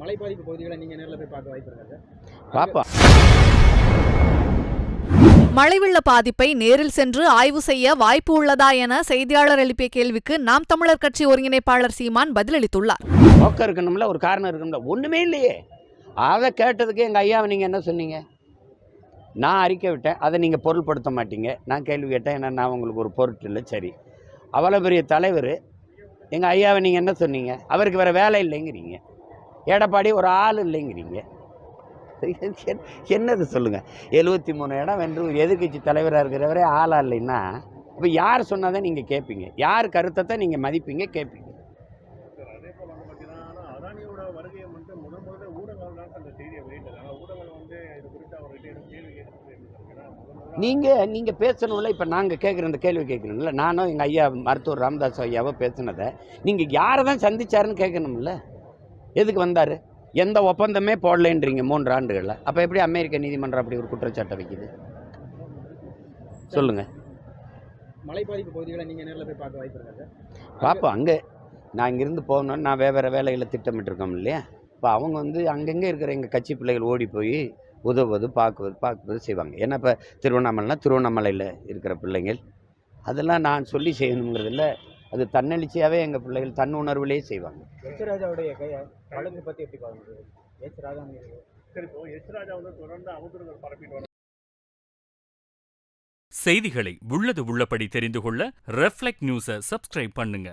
மழை பாதிப்பு பகுதிகளை நீங்க நேரில் போய் பார்க்க வாய்ப்பு இருக்கா சார்? பார்ப்போம் மழை வெள்ள பாதிப்பை நேரில் சென்று ஆய்வு செய்ய வாய்ப்பு உள்ளதா என செய்தியாளர் எழுப்பிய கேள்விக்கு நாம் தமிழர் கட்சி ஒருங்கிணைப்பாளர் சீமான் பதிலளித்துள்ளார். நோக்கம் இருக்கணும்ல ஒரு காரணம் இருக்கணும்ல. ஒன்றுமே இல்லையே. அதை கேட்டதுக்கு எங்கள் ஐயாவை நீங்கள் என்ன சொன்னீங்க? நான் அறிக்கை விட்டேன். அதை நீங்கள் பொருள்படுத்த மாட்டீங்க. நான் கேள்வி கேட்டேன். ஏன்னா நான் உங்களுக்கு ஒரு பொருட்டு இல்லை. சரி. அவ்வளோ பெரிய தலைவர். எங்கள் ஐயாவை நீங்கள் என்ன சொன்னீங்க? அவருக்கு வேறு வேலை இல்லைங்கிறீங்க. எடப்பாடி ஒரு ஆள் இல்லைங்கிறீங்க. என்னது சொல்லுங்கள் எழுபத்தி மூணு இடம் வென்று எதிர்க்கட்சி தலைவராக இருக்கிறவரே ஆளா இல்லைன்னா இப்போ யார் சொன்னதை நீங்கள் கேட்பீங்க யார் கருத்தத்தை நீங்கள் மதிப்பீங்க கேட்பீங்க நீங்கள் நீங்கள் பேசணும்ல இப்போ நாங்கள் கேட்குற இந்த கேள்வி கேட்குறோம்ல நானும் எங்கள் ஐயா மருத்துவர் ராமதாஸ் ஐயாவோ பேசுனதை. நீங்கள் யாரை தான் சந்திச்சாருன்னு கேட்கணும்ல எதுக்கு வந்தார்? எந்த ஒப்பந்தமே போடலைன்றீங்க மூன்று ஆண்டுகளில். அப்போ எப்படி அமெரிக்க நீதிமன்றம் அப்படி ஒரு குற்றச்சாட்டை வைக்குது? சொல்லுங்கள் மழை பாதிப்பு பகுதிகளை நீங்க நேரில் போய் பார்க்க வாய்ப்பு இருக்கா சார்? பார்ப்போம் அங்கே நான் இங்கேருந்து போகணுன்னு நான் வேறு வேறு வேலைகளை திட்டமிட்டிருக்கோம் இல்லையா? இப்போ அவங்க வந்து அங்கங்கே இருக்கிற எங்கள் கட்சி பிள்ளைகள் ஓடி போய் உதவுவது பார்க்குவது பார்க்குவது செய்வாங்க. ஏன்னா இப்போ திருவண்ணாமலைனா திருவண்ணாமலையில் இருக்கிற பிள்ளைங்கள் அதெல்லாம் நான் சொல்லி செய்யணுங்கிறதில்ல அது தன்னெழுச்சியாகவே எங்கள் பிள்ளைகள் தன் உணர்வுலேயே செய்வாங்க. எச் ராஜாவுடைய வழக்கு பத்தி எப்படி பாருங்க எச் ராஜா மீது சரி இப்போ எஸ் ராஜா வந்து தொடர்ந்து அவதூறுகள் பரப்பிட்டு செய்திகளை உள்ளது உள்ளபடி தெரிந்து கொள்ள ரெஃப்ளெக்ட் நியூஸை சப்ஸ்கிரைப் பண்ணுங்க.